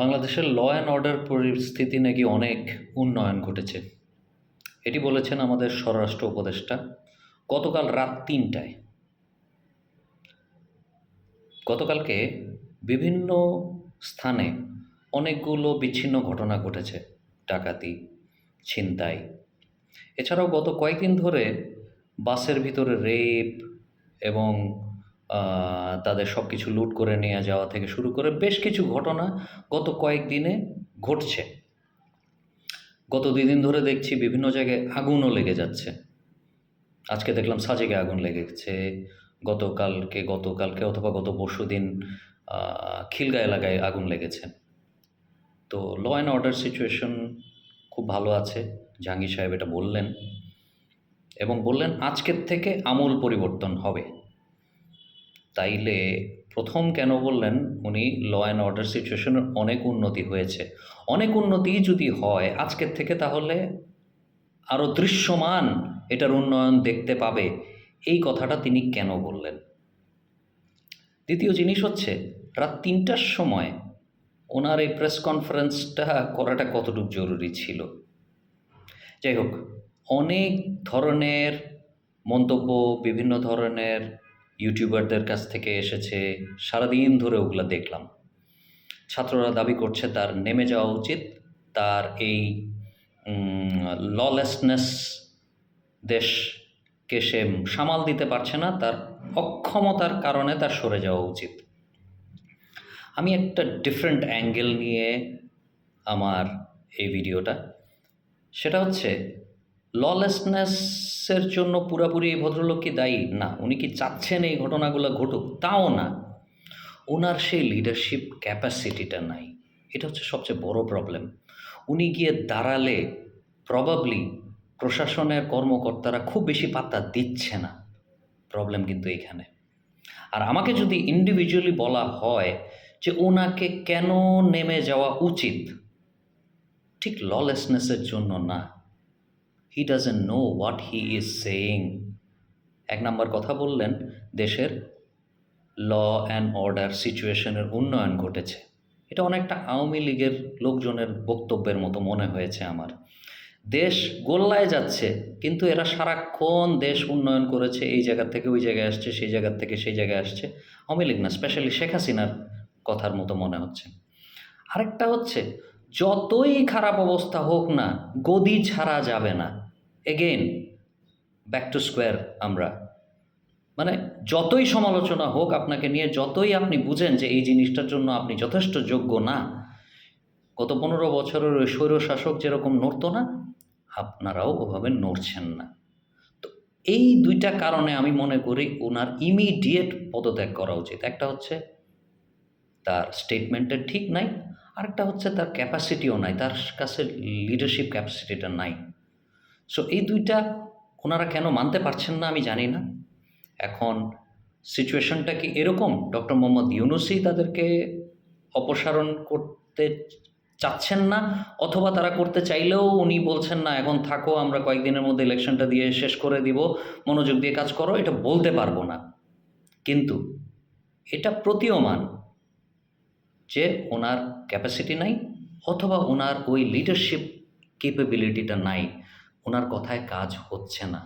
বাংলাদেশের law and order পরিস্থিতি নাকি অনেক উন্নয়ন ঘটেছে। এটি বলেছেন আমাদের স্বরাষ্ট্র উপদেষ্টা। গতকাল রাত তিনটায় গতকালকে বিভিন্ন স্থানে অনেকগুলো বিচ্ছিন্ন ঘটনা ঘটেছে, ডাকাতি, ছিনতাই। এছাড়াও গত কয়েকদিন ধরে বাসের ভিতরে রেপ এবং তাদের সব কিছু লুট করে নিয়ে যাওয়া থেকে শুরু করে বেশ কিছু ঘটনা গত কয়েকদিনে ঘটছে। গত দুই দিন ধরে দেখছি বিভিন্ন জায়গায় আগুনও লেগে যাচ্ছে। আজকে দেখলাম সাজেকে আগুন লেগেছে। গতকালকে গতকালকে অথবা গত পরশু দিন খিলগা এলাকায় আগুন লেগেছে। তো ল অ্যান্ড অর্ডার সিচুয়েশন খুব ভালো আছে, জাহাঙ্গীর সাহেব এটা বললেন। এবং বললেন, আজকের থেকে আমূল পরিবর্তন হবে। তাইলে প্রথম কেন বললেন উনি ল অ্যান্ড অর্ডার সিচুয়েশনের অনেক উন্নতি হয়েছে। অনেক উন্নতি যদি হয়, আজকের থেকে তাহলে আরও দৃশ্যমান এটার উন্নয়ন দেখতে পাবে। এই কথাটা তিনি কেন বললেন? দ্বিতীয় জিনিস হচ্ছে, রাত তিনটার সময় ওনার এই প্রেস কনফারেন্সটা করাটা কতটুকু জরুরি ছিল? যাই হোক, অনেক ধরনের মন্তব্য, বিভিন্ন ধরনের ইউটিউবারদের কাছ থেকে এসেছে, সারাদিন ধরে ওগুলো দেখলাম। ছাত্ররা দাবি করছে তার নেমে যাওয়া উচিত, তার এই ললেসনেস দেশকে সে সামাল দিতে পারছে না, তার অক্ষমতার কারণে তার সরে যাওয়া উচিত। আমি একটা ডিফারেন্ট অ্যাঙ্গেল নিয়ে আমার এই ভিডিওটা। সেটা হচ্ছে ললেসনেসের জন্য পুরাপুরি এই ভদ্রলোক কি দায়ী? না, উনি কি চাচ্ছেন এই ঘটনাগুলো ঘটুক? তাও না। ওনার সেই লিডারশিপ ক্যাপাসিটিটা নাই। এটা হচ্ছে সবচেয়ে বড় প্রবলেম উনি গিয়ে দাঁড়ালে প্রবাবলি প্রশাসনের কর্মকর্তারা খুব বেশি পাত্তা দিচ্ছে না প্রবলেম কিন্তু এখানে। আর আমাকে যদি ইন্ডিভিজুয়ালি বলা হয় যে ওনাকে কেন নেমে যাওয়া উচিত, ঠিক ললেসনেসের জন্য না। He doesn't know what he is saying এক নম্বর কথা বললেন, দেশের ল অ্যান্ড অর্ডার সিচুয়েশনের উন্নয়ন ঘটেছে। এটা অনেকটা আওয়ামী লীগের লোকজনের বক্তব্যের মতো মনে হয়েছে আমার। দেশ গোল্লায় যাচ্ছে, কিন্তু এরা সারাক্ষণ দেশ উন্নয়ন করেছে, এই জায়গা থেকে ওই জায়গায় আসছে, সেই জায়গার থেকে সেই জায়গায় আসছে। আওয়ামী লীগ না স্পেশালি শেখ হাসিনার কথার মতো মনে হচ্ছে। আরেকটা হচ্ছে যতই খারাপ অবস্থা হোক না, গদি ছাড়া যাবে না। এগেন ব্যাক টু স্কোয়ার আমরা। মানে যতই সমালোচনা হোক আপনাকে নিয়ে, যতই আপনি বুঝেন যে এই জিনিসটার জন্য আপনি যথেষ্ট যোগ্য না, গত পনেরো বছরের ওই স্বৈর শাসক যেরকম নড়তো না, আপনারাও ওভাবে নড়ছেন না। তো এই দুইটা কারণে আমি মনে করি ওনার ইমিডিয়েট পদত্যাগ করা উচিত। একটা হচ্ছে, তার স্টেটমেন্টের ঠিক নাই আরেকটা হচ্ছে তার ক্যাপাসিটিও নাই, তার কাছে লিডারশিপ ক্যাপাসিটিটা নাই। সো এই দুইটা ওনারা কেন মানতে পারছেন না আমি জানি না। এখন সিচুয়েশনটা কি এরকম? ডক্টর মোহাম্মদ ইউনুসই তাদেরকে অপসারণ করতে চাচ্ছেন না, অথবা তারা করতে চাইলেও উনি বলছেন না, এখন থাকো, আমরা কয়েকদিনের মধ্যে ইলেকশনটা দিয়ে শেষ করে দিব, মনোযোগ দিয়ে কাজ করো। এটা বলতে পারব না। কিন্তু এটা প্রতীয়মান। যে ওনার ক্যাপাসিটি নাই অথবা ওনার ওই লিডারশিপ কেপেবিলিটিটা নাই, ওনার কথায় কাজ হচ্ছে না।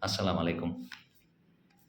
আসসালামু আলাইকুম।